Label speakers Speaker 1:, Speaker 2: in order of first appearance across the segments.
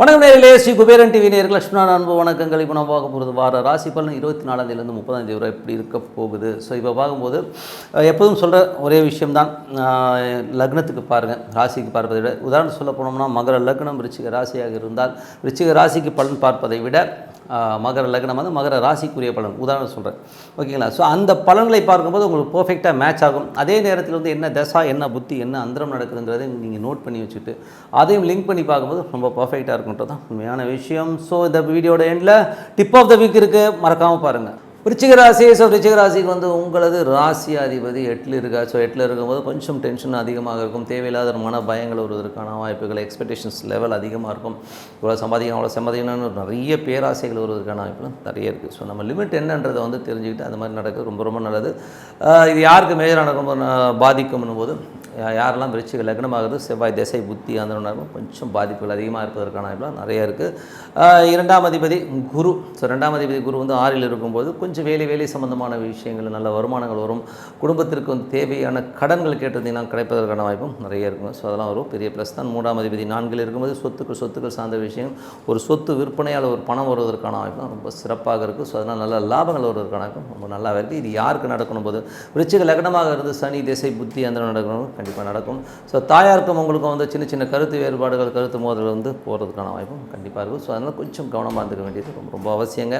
Speaker 1: வணக்கம் நேரிலே ஸ்ரீ குபேரன் டிவி நேர்கள் லட்சுமணா அன்பு வணக்கங்கள் இப்போ நம்ம பார்க்க போகிறது. வார ராசி பலன் இருபத்தி நாலாந்தேதிலேருந்து முப்பதாம் தேதி வரை எப்படி இருக்க போகுது? ஸோ இப்போ பார்க்கும்போது எப்போதும் சொல்கிற ஒரே விஷயம்தான் லக்னத்துக்கு பாருங்கள் ராசிக்கு பார்ப்பதை விட. உதாரணம் சொல்ல போனோம்னா மகர லக்னம் ரிச்சிக ராசியாக இருந்தால் ரிச்சிக ராசிக்கு பலன் பார்ப்பதை விட மகர லக்னம் வந்து மகர ராசிக்குரிய பலன். உதாரணம் சொல்கிறேன் ஓகேங்களா? ஸோ அந்த பலன்களை பார்க்கும்போது உங்களுக்கு பர்ஃபெக்டாக மேட்ச் ஆகும். அதே நேரத்தில் வந்து என்ன தசா என்ன புத்தி என்ன அந்தரம் நடக்குதுங்கிறதை நீங்கள் நோட் பண்ணி வச்சுட்டு அதையும் லிங்க் பண்ணி பார்க்கும்போது ரொம்ப பர்ஃபெக்டாக இருக்குன்றது தான் உண்மையான விஷயம். ஸோ இந்த வீடியோட எண்டில் டிப் ஆஃப் த வீக் இருக்குது மறக்காமல் பாருங்கள் ரிச்சிகராசி ஸோ ரிச்சிகராசிக்கு வந்து உங்களது ராசி அதிபதி எட்டில் இருக்கா? ஸோ எட்டில் இருக்கும்போது கொஞ்சம் டென்ஷன் அதிகமாக இருக்கும். தேவையில்லாத ஒரு மன பயங்கள் வருவதற்கான வாய்ப்புகள் எக்ஸ்பெக்டேஷன்ஸ் லெவல் அதிகமாக இருக்கும். இவ்வளோ சம்பாதிக்கணும் அவ்வளோ சம்பாதிக்கணும்னு நிறைய பேராசைகள் வருவதற்கான வாய்ப்புகள் நிறைய இருக்குது ஸோ நம்ம லிமிட் என்னன்றதை வந்து தெரிஞ்சுக்கிட்டு அந்த மாதிரி நடக்க ரொம்ப ரொம்ப நல்லது. இது யாருக்கு மேஜராக ரொம்ப பாதிக்கும்னும் போது யாரெல்லாம் விருச்சிக லக்னமாகுது செவ்வாய் திசை புத்தி அந்த கொஞ்சம் பாதிப்புகள் அதிகமாக இருப்பதற்கான வாய்ப்புலாம் நிறைய இருக்குது இரண்டாம் அதிபதி குரு. ஸோ ரெண்டாம் அதிபதி குரு வந்து ஆறில் இருக்கும்போது கொஞ்சம் வேலை வேலை சம்பந்தமான விஷயங்கள் நல்ல வருமானங்கள் வரும். குடும்பத்திற்கு வந்து தேவையான கடன்கள் கேட்டிருந்தீங்கன்னா கிடைப்பதற்கான வாய்ப்பும் நிறைய இருக்கும் ஸோ அதெல்லாம் வரும். பெரிய ப்ளஸ் தான் மூன்றாம் அதிபதி நான்கில் இருக்கும்போது சொத்துக்கள் சொத்துக்கள் சார்ந்த விஷயம். ஒரு சொத்து விற்பனையால் ஒரு பணம் வருவதற்கான வாய்ப்பும் ரொம்ப சிறப்பாக இருக்குது ஸோ அதனால் நல்ல லாபங்கள் வருவதற்கான வாய்ப்பும் ரொம்ப நல்லாவே இருக்குது இது யாருக்கு நடக்கணும் போது? விருச்சிக லக்னமாக இருந்து சனி திசை புத்தி அந்த நடக்கணும். கண்டிப்பாக நடக்கும். ஸோ தாயாருக்கும் உங்களுக்கும் வந்து சின்ன சின்ன கருத்து வேறுபாடுகள் கருத்து மோதல் வந்து போகிறதுக்கான வாய்ப்பும் கண்டிப்பாக இருக்கும். ஸோ அதனால் கொஞ்சம் கவனமாக இருந்துக்க வேண்டியது ரொம்ப ரொம்ப அவசியங்க.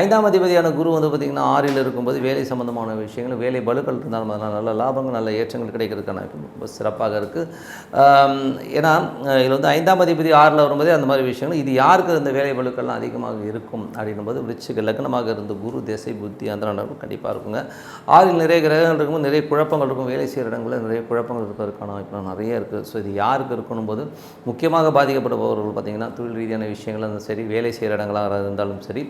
Speaker 1: ஐந்தாம் அதிபதியான குரு வந்து பார்த்திங்கன்னா ஆறில் இருக்கும்போது வேலை சம்மந்தமான விஷயங்கள் வேலை பலுக்கள் இருந்தாலும் அதனால் நல்ல லாபங்கள் நல்ல ஏற்றங்கள் கிடைக்கிறதுக்கான வாய்ப்பு ரொம்ப சிறப்பாக இருக்குது ஏன்னா இதில் வந்து ஐந்தாம் அதிபதி ஆறில் வரும்போதே அந்த மாதிரி விஷயங்கள் இது யாருக்கு இந்த வேலை பலுக்கள்லாம் அதிகமாக இருக்கும் அப்படின்னும்போது விருச்சிக லக்னமாக இருந்த குரு திசை புத்தி அந்த நடக்கும் கண்டிப்பாக இருக்குங்க. ஆறில் நிறைய கிரகங்கள் இருக்கும்போது நிறைய குழப்பங்கள் இருக்கும் வேலை செய்கிற இடங்களில் நிறைய குழப்பங்கள் இருப்பதற்கான வாய்ப்பு நிறைய இருக்குது ஸோ இது யாருக்கு இருக்கணும் போது முக்கியமாக பாதிக்கப்படுபவர்கள் பார்த்திங்கன்னா தொழில் ரீதியான விஷயங்கள் இருந்தாலும் சரி வேலை செய்கிற இடங்களாக இருந்தாலும் சரி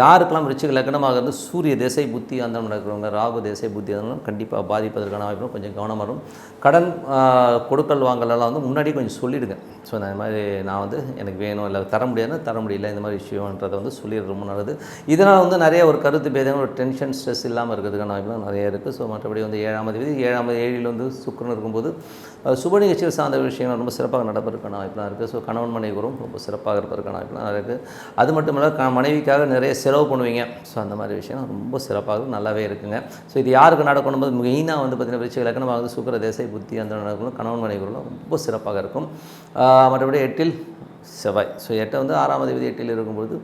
Speaker 1: யாருக்கெல்லாம் ரிச்சிக லக்னமாக இருந்து சூரிய திசை புத்தி அந்த நடக்கிறவங்க ராகு திசை புத்தி அந்த கண்டிப்பாக பாதிப்பதற்கான வாய்ப்பு கொஞ்சம் கவனமாக இருக்கும். கடன் கொடுக்கல் வாங்கலெல்லாம் வந்து முன்னாடி கொஞ்சம் சொல்லிவிடுங்க ஸோ நான் இந்த மாதிரி நான் வந்து எனக்கு வேணும் இல்லை தர முடியாதுன்னா தர முடியல இந்த மாதிரி விஷயம்ன்றதை வந்து சொல்லிடுறது ரொம்ப நல்லது. இதனால் வந்து நிறைய ஒரு கருத்து பேதங்கள் ஒரு டென்ஷன் ஸ்ட்ரெஸ் இல்லாமல் இருக்கிறதுக்கான வாய்ப்புலாம் நிறைய இருக்குது ஸோ மற்றபடி வந்து ஏழாம் தேதி ஏழாம் ஏழில் வந்து சுக்கரன் இருக்கும்போது சுப நிகழ்ச்சிகள் சார்ந்த விஷயங்கள் ரொம்ப சிறப்பாக நடப்பதற்கான வாய்ப்புலாம் இருக்குது ஸோ கணவன் மனைவி உறவும் ரொம்ப சிறப்பாக இருப்பதற்கான வாய்ப்புலாம் இருக்குது அது மட்டும் இல்லாமல் மனைவிக்காக நிறைய செலவு பண்ணுவீங்க. ஸோ அந்த மாதிரி விஷயம் ரொம்ப சிறப்பாக நல்லாவே இருக்குங்க. ஸோ இது யாருக்கு நடக்கணும் போது மெயினாக வந்து பார்த்திங்கன்னா விருச்சிக லக்னமாக வந்து சுக்கிர தேசை புத்தி அந்த நடக்கணும் கணவன் மனைவி குருலாம் ரொம்ப சிறப்பாக இருக்கும். மற்றபடி எட்டில் செவ்வாய். ஸோ எட்டை வந்து ஆறாம் அதிபதி எட்டில் இருக்கும்பொழுது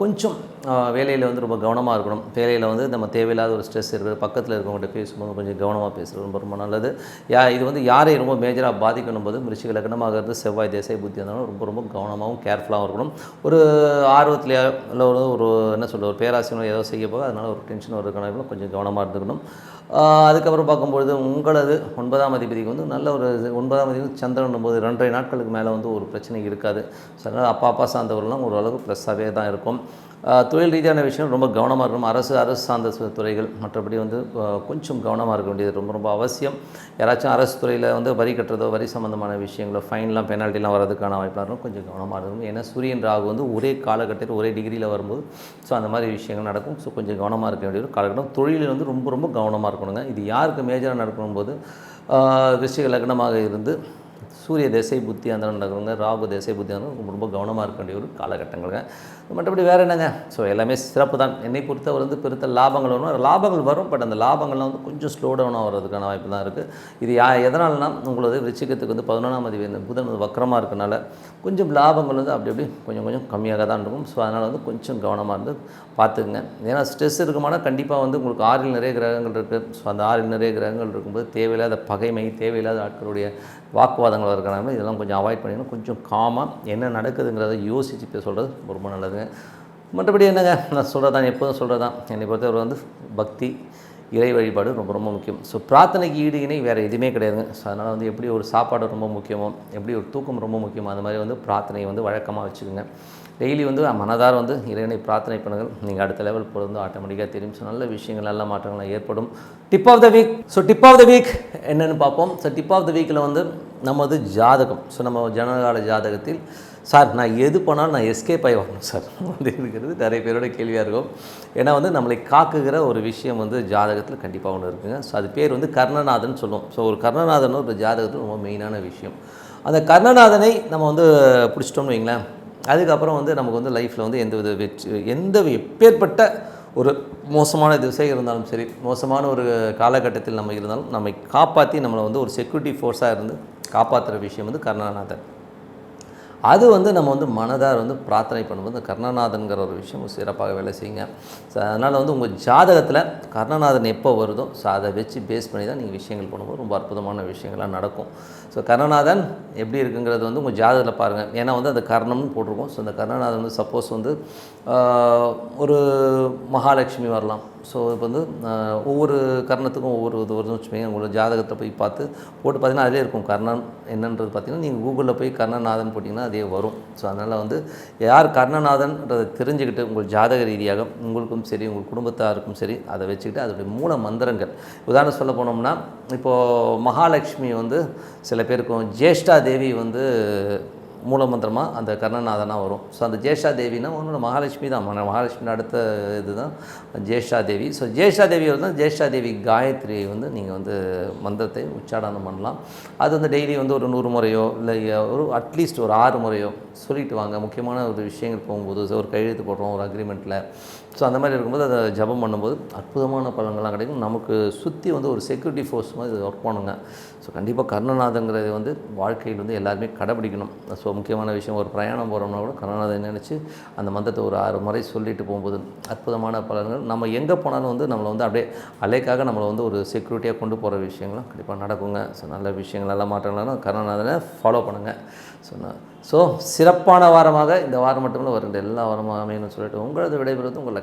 Speaker 1: கொஞ்சம் வேலையில் வந்து ரொம்ப கவனமாக இருக்கணும். வேலையில் வந்து நம்ம தேவையில்லாத ஒரு ஸ்ட்ரெஸ் இருக்கிற பக்கத்தில் இருக்கவங்ககிட்ட பேசும்போது கொஞ்சம் கவனமாக பேசுகிறது ரொம்ப ரொம்ப நல்லது. யா இது வந்து யாரை ரொம்ப மேஜராக பாதிக்கணும் போது மிருச்சிக லக்னமாக இருந்து செவ்வாய் தேசை புத்தி இருந்தாலும் ரொம்ப ரொம்ப கவனமாகவும் கேர்ஃபுல்லாகவும் இருக்கணும். ஒரு ஆர்வத்திலேயே இல்லை ஒரு ஒரு என்ன சொல்கிறது ஒரு பேராசிரியர் ஏதோ செய்ய போக அதனால் ஒரு டென்ஷன் ஒரு கணக்கில் கொஞ்சம் கவனமாக இருந்துக்கணும். அதுக்கப்புறம் பார்க்கும்பொழுது உங்களது ஒன்பதாம் அதிபதிக்கு வந்து நல்ல ஒரு ஒன்பதாம் அதிபதி சந்திரன் போது ரெண்டரை நாட்களுக்கு மேலே வந்து ஒரு பிரச்சனை இருக்குது இருக்காது. ஸோ அதனால் அப்பா அப்பா சார்ந்தவர்கள்லாம் ஓரளவுக்கு ப்ளஸ்ஸாகவே தான் இருக்கும். தொழில் ரீதியான விஷயம் ரொம்ப கவனமாக இருக்கணும். அரசு அரசு சார்ந்த துறைகள் மற்றபடி வந்து கொஞ்சம் கவனமாக இருக்க வேண்டியது ரொம்ப ரொம்ப அவசியம். யாராச்சும் அரசு துறையில் வந்து வரி கட்டுறதோ வரி சம்மந்தமான விஷயங்களோ ஃபைன்லாம் பெனால்ட்டிலாம் வரதுக்கான வாய்ப்பாக இருக்கும் கொஞ்சம் கவனமாக இருக்கும் ஏன்னா சூரியன் ராகு வந்து ஒரே காலகட்டத்தில் ஒரே டிகிரியில் வரும்போது ஸோ அந்த மாதிரி விஷயங்கள் நடக்கும். ஸோ கொஞ்சம் கவனமாக இருக்க வேண்டிய ஒரு காலகட்டம். தொழிலில் வந்து ரொம்ப ரொம்ப கவனமாக இருக்கணுங்க. இது யாருக்கு மேஜராக நடக்கணும் போது விருச்சிக லக்னமாக இருந்து சூரிய திசை புத்தி அந்த நடக்கிறவங்க ராகு திசை புத்தி அந்த ரொம்ப கவனமாக இருக்க வேண்டிய ஒரு காலகட்டங்களுங்க. மற்றபடி வேறு என்னங்க? ஸோ எல்லாமே சிறப்பு தான். என்னை பொறுத்தவரை வந்து பெருத்த லாபங்கள் வரும். லாபங்கள் வரும் பட் அந்த லாபங்கள்லாம் வந்து கொஞ்சம் ஸ்லோ டவுனாக வர்றதுக்கான வாய்ப்பு தான் இருக்குது இது யா எதனால்னா உங்களது விருச்சிகத்துக்கு வந்து பதினொன்றாம் அதிபதி இந்த புதன் வந்து வக்கரமாக இருக்கனால கொஞ்சம் லாபங்கள் வந்து அப்படி அப்படி கொஞ்சம் கொஞ்சம் கம்மியாக தான் இருக்கும். ஸோ அதனால் வந்து கொஞ்சம் கவனமாக இருந்து பார்த்துக்குங்க. ஏன்னா ஸ்ட்ரெஸ் இருக்குமானா கண்டிப்பாக வந்து உங்களுக்கு ஆறில் நிறைய கிரகங்கள் இருக்குது ஸோ அந்த ஆறில் நிறைய கிரகங்கள் இருக்கும்போது தேவையில்லாத பகைமை தேவையில்லாத ஆட்களுடைய வாக்குவாதங்கள் இருக்கிறாங்க இதெல்லாம் கொஞ்சம் அவாய்ட் பண்ணிக்கணும். கொஞ்சம் காமாக என்ன நடக்குதுங்கிறத யோசிச்சு சொல்கிறது ரொம்ப நல்லதுங்க மற்றபடி என்னங்க? நான் சொல்கிறது தான் எப்போதும் சொல்கிறது தான் என்னை பொறுத்தவரை வந்து பக்தி இறை வழிபாடு ரொம்ப ரொம்ப முக்கியம். ஸோ பிரார்த்தனைக்கு ஈடு இணை வேறு எதுவுமே கிடையாதுங்க. ஸோ அதனால் வந்து எப்படி ஒரு சாப்பாடு ரொம்ப முக்கியமோ எப்படி ஒரு தூக்கம் ரொம்ப முக்கியமோ அந்த மாதிரி வந்து பிரார்த்தனையை வந்து வழக்கமாக வச்சுக்கோங்க. டெய்லி வந்து மனதார வந்து இறைவனை பிரார்த்தனை பண்ணுங்கள். நீங்கள் அடுத்த லெவல் போகிறது வந்து ஆட்டோமேட்டிக்காக தெரியும். ஸோ நல்ல விஷயங்கள் நல்ல மாற்றங்கள் ஏற்படும். Tip of the week so tip of the week என்னென்னு பார்ப்போம். ஸோ டிப் ஆஃப் த வீக்கில் வந்து நமது ஜாதகம். ஸோ நம்ம ஜனகால ஜாதகத்தில் சார் நான் எது பண்ணாலும் நான் எஸ்கேப் ஆகி வரணும் சார் வந்து இருக்கிறது நிறைய பேரோட கேள்வியாக இருக்கும். ஏன்னா வந்து நம்மளை காக்குகிற ஒரு விஷயம் வந்து ஜாதகத்தில் கண்டிப்பாக ஒன்று இருக்குங்க. ஸோ அது பேர் வந்து கர்ணநாதன் சொல்லுவோம். ஸோ ஒரு கர்ணநாதன் ஒரு ஜாதகத்தில் ரொம்ப மெயினான விஷயம். அந்த கர்ணநாதனை நம்ம வந்து பிடிச்சிட்டோம்னு வைங்களேன். அதுக்கப்புறம் வந்து நமக்கு வந்து லைஃப்பில் வந்து எந்த வித வெற்றி எந்த எப்பேற்பட்ட ஒரு மோசமான திசை இருந்தாலும் சரி மோசமான ஒரு காலகட்டத்தில் நம்ம இருந்தாலும் நம்மை காப்பாற்றி நம்மளை வந்து ஒரு செக்யூரிட்டி ஃபோர்ஸாக இருந்து காப்பாற்றுற விஷயம் வந்து கருணாநாதன். அது வந்து நம்ம வந்து மனதார் வந்து பிரார்த்தனை பண்ணும்போது இந்த கர்ணநாதன்கிற ஒரு விஷயம் சிறப்பாக வேலை செய்யுங்க. ஸோ அதனால் வந்து உங்கள் ஜாதகத்தில் கர்ணநாதன் எப்போ வருதோ ஸோ அதை வச்சு பேஸ் பண்ணி தான் நீங்கள் விஷயங்கள் பண்ணும்போது ரொம்ப அற்புதமான விஷயங்கள்லாம் நடக்கும். ஸோ கர்ணநாதன் எப்படி இருக்குங்கிறது வந்து உங்கள் ஜாதகத்தில் பாருங்கள் ஏன்னா வந்து அந்த கர்ணம்னு போட்டிருக்கோம். ஸோ அந்த கர்ணநாதன் வந்து சப்போஸ் வந்து ஒரு மகாலட்சுமி வரலாம். ஸோ இப்போ வந்து ஒவ்வொரு கர்ணத்துக்கும் ஒவ்வொரு இது வருதுன்னு வச்சுக்கோங்க. உங்களோட ஜாதகத்தை போய் பார்த்து போட்டு பார்த்தீங்கன்னா அதிலே இருக்கும். கர்ணன் என்னன்றது பார்த்தீங்கன்னா நீங்கள் கூகுளில் போய் கர்ணநாதன் போட்டிங்கன்னா அதே வரும். ஸோ அதனால் வந்து யார் கர்ணநாதன்றதை தெரிஞ்சுக்கிட்டு உங்கள் ஜாதக ரீதியாக உங்களுக்கும் சரி உங்கள் குடும்பத்தாருக்கும் சரி அதை வச்சுக்கிட்டு அதோடைய மூல மந்திரங்கள். உதாரணம் சொல்ல போனோம்னா இப்போது மகாலட்சுமி வந்து சில பேருக்கும் ஜேஷ்டா தேவி வந்து மூலமந்திரமாக அந்த கர்ணநாதனாக வரும். ஸோ அந்த ஜேஷா தேவினா உன்னோட மகாலட்சுமி தான். மன- மகாலட்சுமி அடுத்த இதுதான். ஜேஷா தேவி ஸோ ஜேஷா தேவி வந்து ஜேஷா தேவி காயத்ரி வந்து நீங்கள் வந்து மந்திரத்தை உச்சாடனம் பண்ணலாம். அது வந்து டெய்லி வந்து ஒரு நூறு முறையோ இல்லை ஒரு அட்லீஸ்ட் ஒரு ஆறு முறையோ சொல்லிட்டு வாங்க. முக்கியமான ஒரு விஷயங்கள் போகும்போது ஒரு கையெழுத்து போடுறோம் ஒரு அக்ரிமெண்ட்டில் ஸோ அந்த மாதிரி இருக்கும்போது அதை ஜபம் பண்ணும்போது அற்புதமான பலன்கள்லாம் கிடைக்கும். நமக்கு சுற்றி வந்து ஒரு செக்யூரிட்டி ஃபோர்ஸ் மாதிரி ஒர்க் பண்ணுங்க. ஸோ கண்டிப்பாக கர்ணநாதங்கிறது வந்து வாழ்க்கையில் வந்து எல்லாருமே கடைபிடிக்கணும். ஸோ முக்கியமான விஷயம் ஒரு பிரயாணம் போகிறோம்னா கூட கர்ணநாதன் நினச்சி அந்த மந்திரத்தை ஒரு ஆறு முறை சொல்லிட்டு போகும்போது அற்புதமான பலன்கள். நம்ம எங்கே போனாலும் வந்து நம்மளை வந்து அப்படியே அலைக்காக நம்மளை வந்து ஒரு செக்யூரிட்டியாக கொண்டு போகிற விஷயங்களும் கண்டிப்பாக நடக்குங்க. ஸோ நல்ல விஷயங்கள் நல்ல மாற்றங்கள்லாம் கர்ணநாதனை ஃபாலோ பண்ணுங்கள் ஸோ ஸோ சிறப்பான வாரமாக இந்த வாரம் மட்டும் இல்லை வருகின்ற எல்லா வாரமாக அமையணும்னு சொல்லிட்டு உங்களது விடைபெறுவது உங்கள்